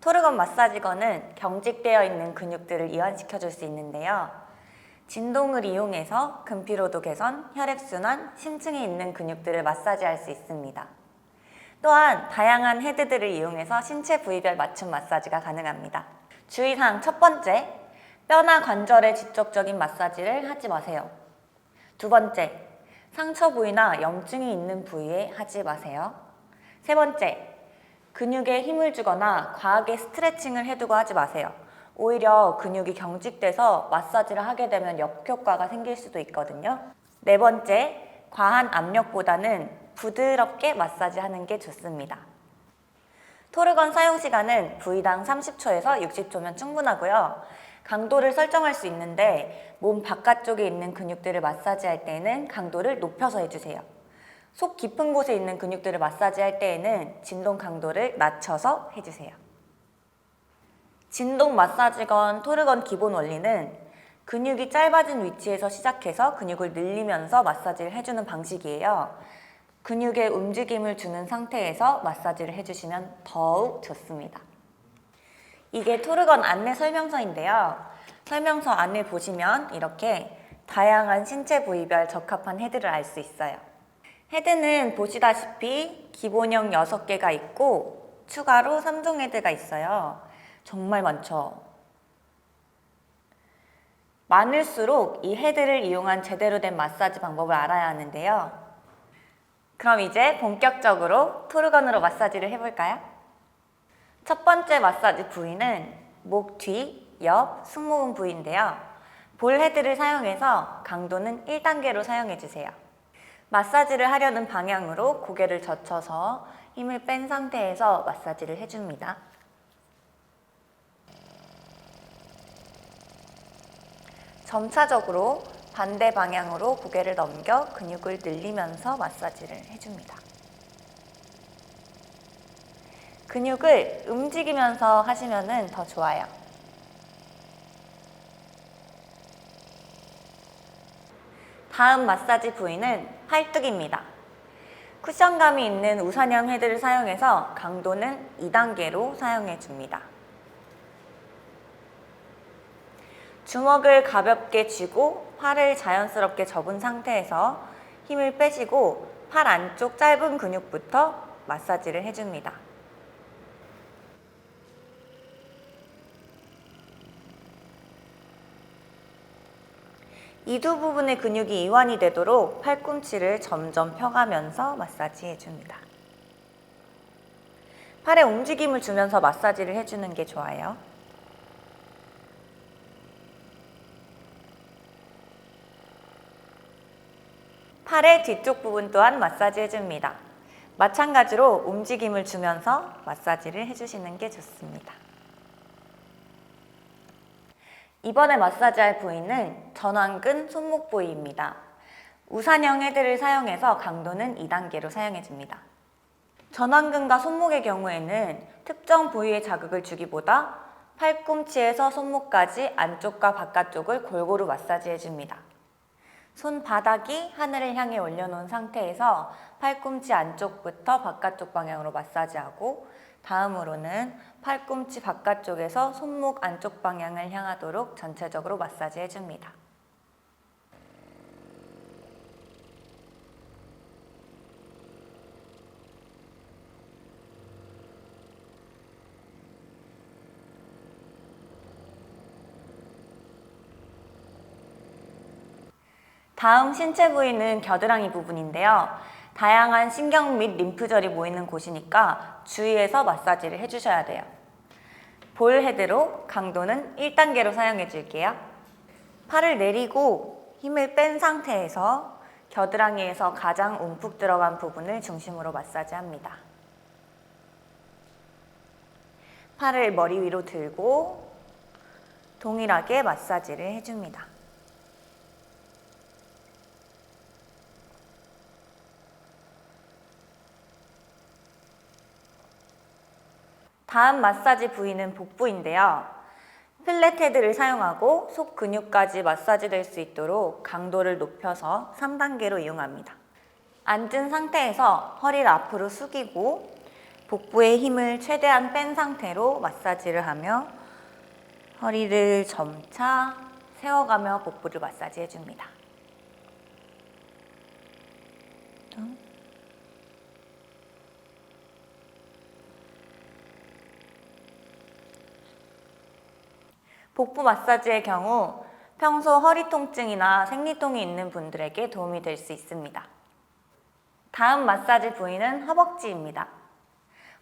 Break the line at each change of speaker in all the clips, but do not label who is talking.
토르건 마사지건은 경직되어 있는 근육들을 이완시켜 줄 수 있는데요. 진동을 이용해서 근피로도 개선, 혈액순환, 심층에 있는 근육들을 마사지할 수 있습니다. 또한 다양한 헤드들을 이용해서 신체 부위별 맞춤 마사지가 가능합니다. 주의사항 첫 번째, 뼈나 관절의 직접적인 마사지를 하지 마세요. 두 번째, 상처 부위나 염증이 있는 부위에 하지 마세요. 세 번째, 근육에 힘을 주거나 과하게 스트레칭을 해두고 하지 마세요. 오히려 근육이 경직돼서 마사지를 하게 되면 역효과가 생길 수도 있거든요. 네 번째, 과한 압력보다는 부드럽게 마사지 하는 게 좋습니다. 토르건 사용 시간은 부위당 30초에서 60초면 충분하고요. 강도를 설정할 수 있는데 몸 바깥쪽에 있는 근육들을 마사지할 때에는 강도를 높여서 해주세요. 속 깊은 곳에 있는 근육들을 마사지할 때에는 진동 강도를 낮춰서 해주세요. 진동 마사지건 토르건 기본 원리는 근육이 짧아진 위치에서 시작해서 근육을 늘리면서 마사지를 해주는 방식이에요. 근육에 움직임을 주는 상태에서 마사지를 해주시면 더욱 좋습니다. 이게 토르건 안내 설명서인데요. 설명서 안에 보시면 이렇게 다양한 신체 부위별 적합한 헤드를 알 수 있어요. 헤드는 보시다시피 기본형 6개가 있고 추가로 3종 헤드가 있어요. 정말 많죠? 많을수록 이 헤드를 이용한 제대로 된 마사지 방법을 알아야 하는데요. 그럼 이제 본격적으로 토르건으로 마사지를 해볼까요? 첫 번째 마사지 부위는 목 뒤, 옆, 승모근 부위인데요. 볼 헤드를 사용해서 강도는 1단계로 사용해주세요. 마사지를 하려는 방향으로 고개를 젖혀서 힘을 뺀 상태에서 마사지를 해줍니다. 점차적으로 반대 방향으로 고개를 넘겨 근육을 늘리면서 마사지를 해줍니다. 근육을 움직이면서 하시면 더 좋아요. 다음 마사지 부위는 팔뚝입니다. 쿠션감이 있는 우산형 헤드를 사용해서 강도는 2단계로 사용해 줍니다. 주먹을 가볍게 쥐고 팔을 자연스럽게 접은 상태에서 힘을 빼시고 팔 안쪽 짧은 근육부터 마사지를 해줍니다. 이 두 부분의 근육이 이완이 되도록 팔꿈치를 점점 펴가면서 마사지 해줍니다. 팔에 움직임을 주면서 마사지를 해주는 게 좋아요. 팔의 뒤쪽 부분 또한 마사지 해줍니다. 마찬가지로 움직임을 주면서 마사지를 해주시는 게 좋습니다. 이번에 마사지할 부위는 전완근 손목 부위입니다. 우산형 헤드를 사용해서 강도는 2단계로 사용해줍니다. 전완근과 손목의 경우에는 특정 부위에 자극을 주기보다 팔꿈치에서 손목까지 안쪽과 바깥쪽을 골고루 마사지해줍니다. 손바닥이 하늘을 향해 올려놓은 상태에서 팔꿈치 안쪽부터 바깥쪽 방향으로 마사지하고 다음으로는 팔꿈치 바깥쪽에서 손목 안쪽 방향을 향하도록 전체적으로 마사지 해줍니다. 다음 신체 부위는 겨드랑이 부분인데요. 다양한 신경 및 림프절이 모이는 곳이니까 주의해서 마사지를 해주셔야 돼요. 볼 헤드로 강도는 1단계로 사용해 줄게요. 팔을 내리고 힘을 뺀 상태에서 겨드랑이에서 가장 움푹 들어간 부분을 중심으로 마사지합니다. 팔을 머리 위로 들고 동일하게 마사지를 해줍니다. 다음 마사지 부위는 복부인데요. 플랫 헤드를 사용하고 속 근육까지 마사지 될 수 있도록 강도를 높여서 3단계로 이용합니다. 앉은 상태에서 허리를 앞으로 숙이고 복부의 힘을 최대한 뺀 상태로 마사지를 하며 허리를 점차 세워가며 복부를 마사지 해 줍니다. 복부 마사지의 경우 평소 허리 통증이나 생리통이 있는 분들에게 도움이 될 수 있습니다. 다음 마사지 부위는 허벅지입니다.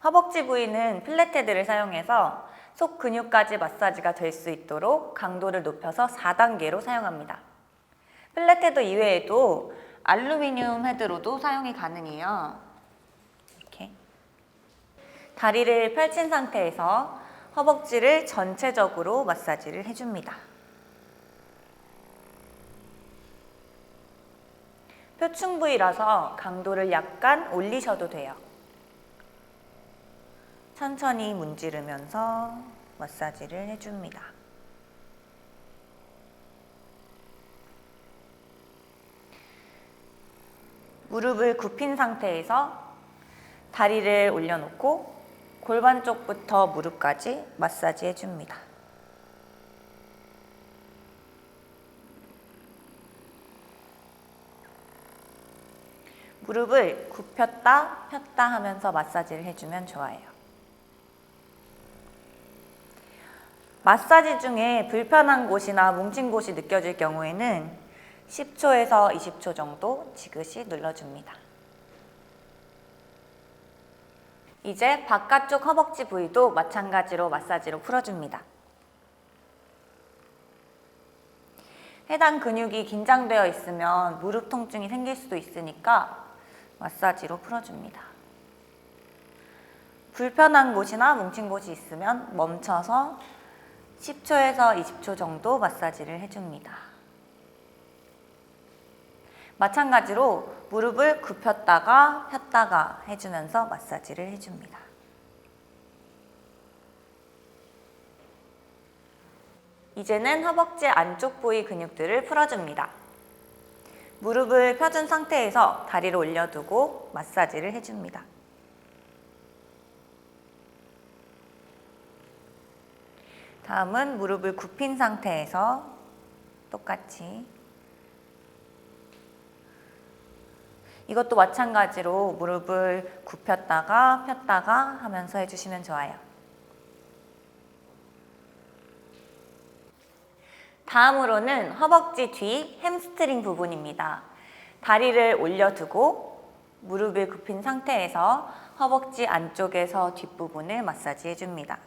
허벅지 부위는 플랫헤드를 사용해서 속 근육까지 마사지가 될 수 있도록 강도를 높여서 4단계로 사용합니다. 플랫헤드 이외에도 알루미늄 헤드로도 사용이 가능해요. 이렇게 다리를 펼친 상태에서 허벅지를 전체적으로 마사지를 해줍니다. 표층 부위라서 강도를 약간 올리셔도 돼요. 천천히 문지르면서 마사지를 해줍니다. 무릎을 굽힌 상태에서 다리를 올려놓고 골반 쪽부터 무릎까지 마사지 해줍니다. 무릎을 굽혔다 폈다 하면서 마사지를 해주면 좋아요. 마사지 중에 불편한 곳이나 뭉친 곳이 느껴질 경우에는 10초에서 20초 정도 지그시 눌러줍니다. 이제 바깥쪽 허벅지 부위도 마찬가지로 마사지로 풀어줍니다. 해당 근육이 긴장되어 있으면 무릎 통증이 생길 수도 있으니까 마사지로 풀어줍니다. 불편한 곳이나 뭉친 곳이 있으면 멈춰서 10초에서 20초 정도 마사지를 해줍니다. 마찬가지로 무릎을 굽혔다가 폈다가 해주면서 마사지를 해줍니다. 이제는 허벅지 안쪽 부위 근육들을 풀어줍니다. 무릎을 펴준 상태에서 다리를 올려두고 마사지를 해줍니다. 다음은 무릎을 굽힌 상태에서 똑같이 이것도 마찬가지로 무릎을 굽혔다가 폈다가 하면서 해주시면 좋아요. 다음으로는 허벅지 뒤 햄스트링 부분입니다. 다리를 올려두고 무릎을 굽힌 상태에서 허벅지 안쪽에서 뒷부분을 마사지 해줍니다.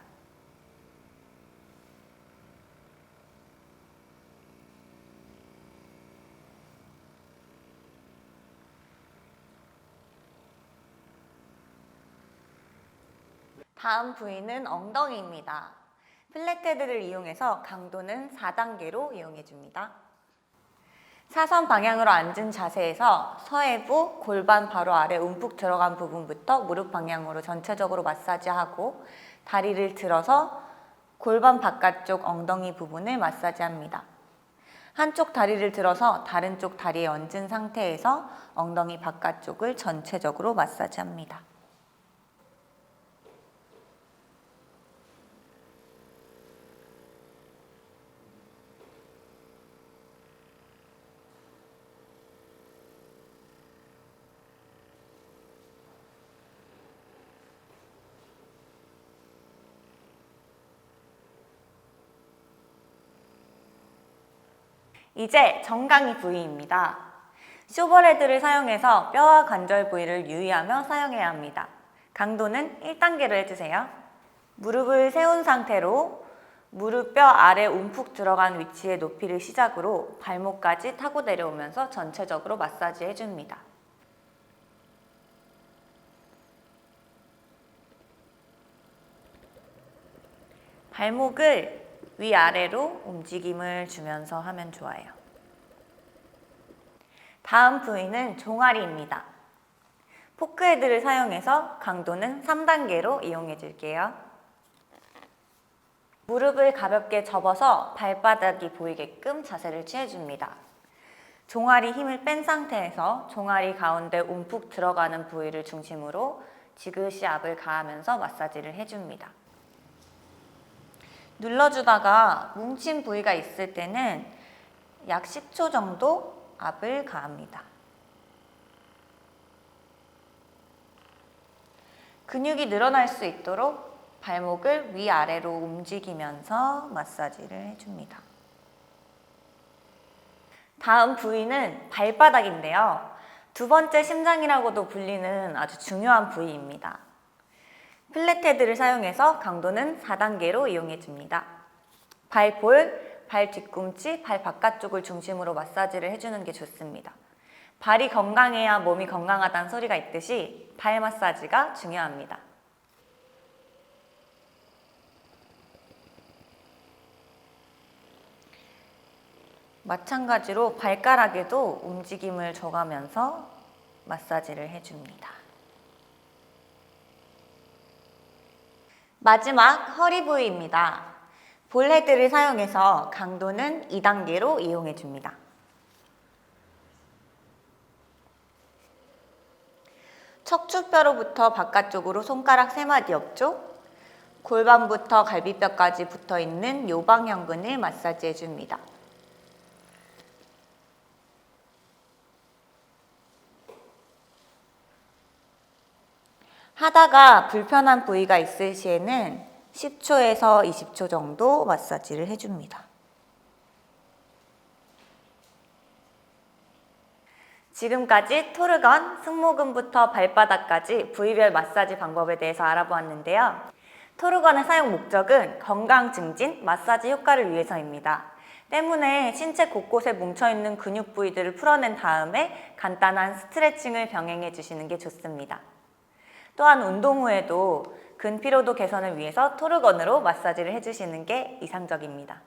다음 부위는 엉덩이입니다. 플랫헤드를 이용해서 강도는 4단계로 이용해 줍니다. 사선 방향으로 앉은 자세에서 서해부 골반 바로 아래 움푹 들어간 부분부터 무릎 방향으로 전체적으로 마사지하고 다리를 들어서 골반 바깥쪽 엉덩이 부분을 마사지합니다. 한쪽 다리를 들어서 다른 쪽 다리에 얹은 상태에서 엉덩이 바깥쪽을 전체적으로 마사지합니다. 이제 정강이 부위입니다. 쇼버헤드를 사용해서 뼈와 관절 부위를 유의하며 사용해야 합니다. 강도는 1단계로 해주세요. 무릎을 세운 상태로 무릎뼈 아래 움푹 들어간 위치의 높이를 시작으로 발목까지 타고 내려오면서 전체적으로 마사지 해줍니다. 발목을 위아래로 움직임을 주면서 하면 좋아요. 다음 부위는 종아리입니다. 포크헤드를 사용해서 강도는 3단계로 이용해 줄게요. 무릎을 가볍게 접어서 발바닥이 보이게끔 자세를 취해줍니다. 종아리 힘을 뺀 상태에서 종아리 가운데 움푹 들어가는 부위를 중심으로 지그시 압을 가하면서 마사지를 해줍니다. 눌러주다가 뭉친 부위가 있을 때는 약 10초 정도 압을 가합니다. 근육이 늘어날 수 있도록 발목을 위아래로 움직이면서 마사지를 해줍니다. 다음 부위는 발바닥인데요. 두 번째 심장이라고도 불리는 아주 중요한 부위입니다. 플랫헤드를 사용해서 강도는 4단계로 이용해 줍니다. 발볼, 발 뒤꿈치, 발 바깥쪽을 중심으로 마사지를 해주는 게 좋습니다. 발이 건강해야 몸이 건강하다는 소리가 있듯이 발 마사지가 중요합니다. 마찬가지로 발가락에도 움직임을 줘가면서 마사지를 해줍니다. 마지막 허리 부위입니다. 볼헤드를 사용해서 강도는 2단계로 이용해 줍니다. 척추뼈로부터 바깥쪽으로 손가락 3마디 옆쪽, 골반부터 갈비뼈까지 붙어 있는 요방형근을 마사지해 줍니다. 하다가 불편한 부위가 있을 시에는 10초에서 20초 정도 마사지를 해줍니다. 지금까지 토르건, 승모근부터 발바닥까지 부위별 마사지 방법에 대해서 알아보았는데요. 토르건의 사용 목적은 건강 증진, 마사지 효과를 위해서입니다. 때문에 신체 곳곳에 뭉쳐있는 근육 부위들을 풀어낸 다음에 간단한 스트레칭을 병행해 주시는 게 좋습니다. 또한 운동 후에도 근 피로도 개선을 위해서 토르건으로 마사지를 해주시는 게 이상적입니다.